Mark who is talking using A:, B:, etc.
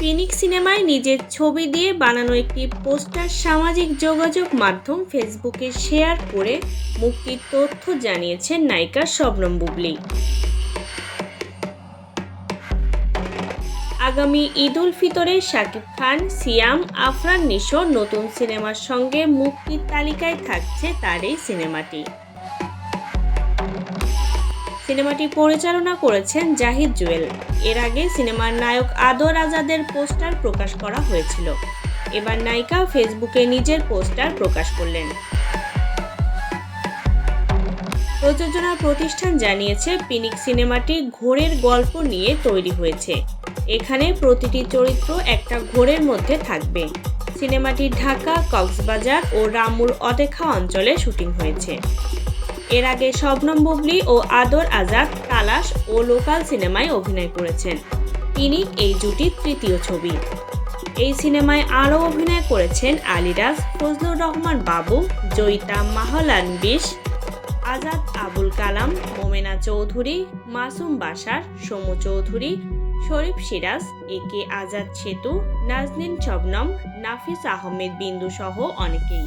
A: ফিনিক সিনেমায় নিজের ছবি দিয়ে বানানো একটি পোস্টার সামাজিক যোগাযোগ মাধ্যম ফেসবুকে শেয়ার করে মুক্তির তথ্য জানিয়েছেন নায়িকা শবনম বুবলি। আগামী ঈদ উল ফিতরে শাকিব খান, সিয়াম, আফরান নিশো নতুন সিনেমার সঙ্গে মুক্তির তালিকায় থাকছে তার এই সিনেমাটি। সিনেমাটি পরিচালনা করেছেন জাহিদ জুয়েল। এর আগে সিনেমার নায়ক আদর আজাদের পোস্টার প্রকাশ করা হয়েছিল। এবার নায়িকা ফেসবুকে নিজের পোস্টার প্রকাশ করলেন। প্রযোজনা প্রতিষ্ঠান জানিয়েছে, পিনিক সিনেমাটি ঘোরের গল্প নিয়ে তৈরি হয়েছে। এখানে প্রতিটি চরিত্র একটা ঘোরের মধ্যে থাকবে। সিনেমাটি ঢাকা, কক্সবাজার ও রামুর অদেখা অঞ্চলে শুটিং হয়েছে। এর আগে শবনম বুবলি ও আদর আজাদ তালাশ ও লোকাল সিনেমায় অভিনয় করেছেন। তিনি এই জুটির তৃতীয় ছবি। এই সিনেমায় আরও অভিনয় করেছেন আলিরাজ, ফজলুর রহমান বাবু, জয়িতা মাহলান বিশ, আজাদ আবুল কালাম, মোমেনা চৌধুরী, মাসুম বাসার, সমু চৌধুরী শরীফ সিরাজ এ কে আজাদ সেতু নাজনীন শবনম নাফিস আহমেদ বিন্দু সহ অনেকেই।